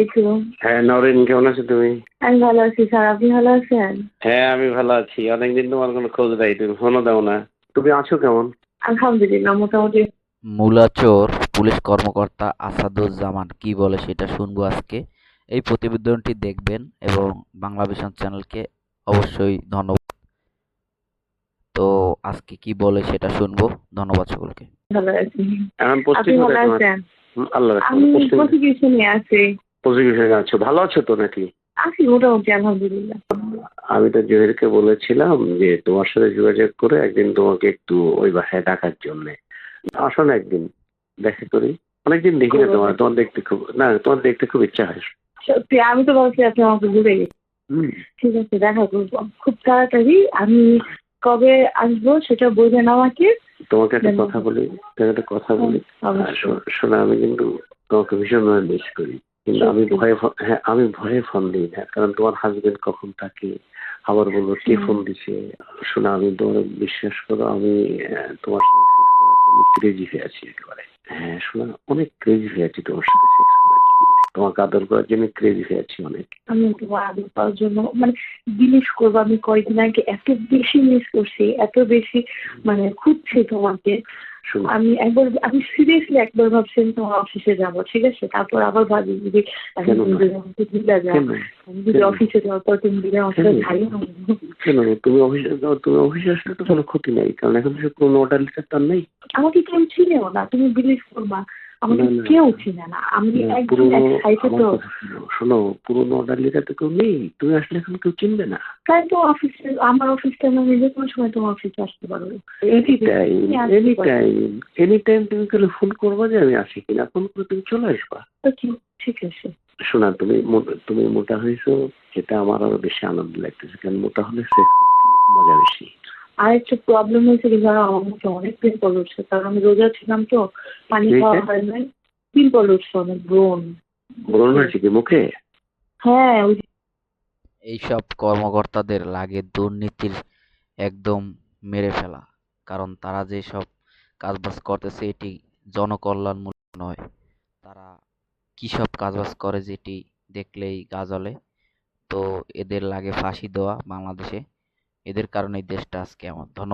হ্যাঁ নরেন কেমন আছো তুমি? আমি ভালো আছি স্যার আপনি ভালো আছেন? হ্যাঁ আমি ভালো আছি। অনেকদিন তোমার কোনো খোঁজ নাই তুমি ফোনও দাও না তুমি আছো কেমন? আলহামদুলিল্লাহ মোটামুটি। মূলাচোর পুলিশ কর্মকর্তা আসাদুজ্জামান কি বলে সেটা শুনব আজকে। এই প্রতিবেদনটি দেখবেন এবং বাংলা ভিশন চ্যানেলকে অবশ্যই ধন্যবাদ। তো আজকে কি বলে সেটা শুনব। ধন্যবাদ সকলকে। ভালো আছি। আছেন? হুম, আল্লাহ আমি আছি প্রসিকিউশনে আছো? ভালো আছো তো নাকি? আছি মোটামুটি আলহামদুলিল্লাহ। আমি তো জহিরকে বলেছিলাম যে তোমার সাথে যোগাযোগ করে একদিন তোমাকে একটু ওই বাসায় ডাকার জন্য। আসো না একদিন দেখা করি। অনেকদিন দেখি না তোমার তোমার দেখতে খুব না তোমার দেখতে খুব ইচ্ছা হয়। সত্যি আমি তো ভাবছি আপনি আমাকে গেছেন ঠিক আছে দেখা করব। খুব তাড়াতাড়ি আমি কবে আসব সেটা বলবেন আমাকে। তোমাকে একটা কথা বলি তোমাকে একটা কথা বলি। শো- শোনো আমি কিন্তু তোমাকে ভীষণভাবে মিস করি। কিন্তু আমি? ভয়ে হ্যাঁ আমি ভয়ে ফোন দিই না। কারণ তোমার হাজবেন্ড কখন থাকে আবার বলব কে ফোন দিছে? শোনো আমি তোমার বিশ্বাস করো আমি তোমার সাথে সেক্স করার জন্য ক্রেজি হয়ে আছি একেবারে। হ্যাঁ শোনো অনেক ক্রেজি হয়ে আছি তোমার সাথে সেক্স করার জন্য। তোমাকে আদর করার জন্য ক্রেজি হয়ে আছি অনেক। আমি তোমার আদর করার জন্য মানে বিলিভ করব আমি কয়েকদিন আগে এত বেশি মিস করছি এত বেশি মানে খুঁজছি তোমাকে। আমি একবার আমি সিরিয়াসলি একবার ভাবছি আমি তোমার অফিসে যাব ঠিক আছে? তারপর আবার ভাবি যদি এখন তুমি যদি ভুলে যাও আমি যদি অফিসে যাওয়ার পর তুমি দিলে অফিসে কেন? তুমি অফিসে তুমি অফিসে আসলে তো কোনো ক্ষতি নাই কারণ এখন তো কোনো অর্ডার লিটার তার নেই। আমাকে কেউ চিনেও না তুমি বিলিভ করবা। না। কেউ চিনে না। আমি একদম পুরোনো এক্সাইটেড তো শোনো, শোনো পুরোনো অর্ডার লিটার তো কেউ নেই তুমি আসলে এখন কেউ চিনবে না। তাই তো অফিসে আমার আমি যে কোনো সময় তোমার অফিসে আসতে পারব এনি টাইম তুমি আসতে এনি টাইম এনি টাইম তুমি তাহলে ফোন করবা যে আমি আসি কিনা ফোন করে তুমি চলে আসবা। ঠিক আছে। শোনা তুমি তুমি মোটা হয়েছো এটা আমার আরও বেশি আনন্দ লাগতেছে কারণ মোটা হলে সেক্স মজা বেশি। আর একটা প্রবলেম হয়েছে কি জানো? আমার মুখে অনেক পিম্পল উঠছে। কারণ আমি রোজা ছিলাম তো পানি খাওয়া হয় নাই। পিম্পল উঠছে অনেক ব্রণ ব্রণ হয়েছে কি মুখে? হ্যাঁ এইসব কর্মকর্তাদের লাগে দুর্নীতির একদম মেরে ফেলা। কারণ তারা যে সব কাজবাজ করতেছে এটি জনকল্যাণমূলক নয়। তারা কী সব কাজবাজ করে যেটি দেখলেই গা জ্বলে। তো এদের লাগে ফাঁসি দেওয়া বাংলাদেশে। এদের কারণে দেশটা আজকে আমার ধন্যবাদ।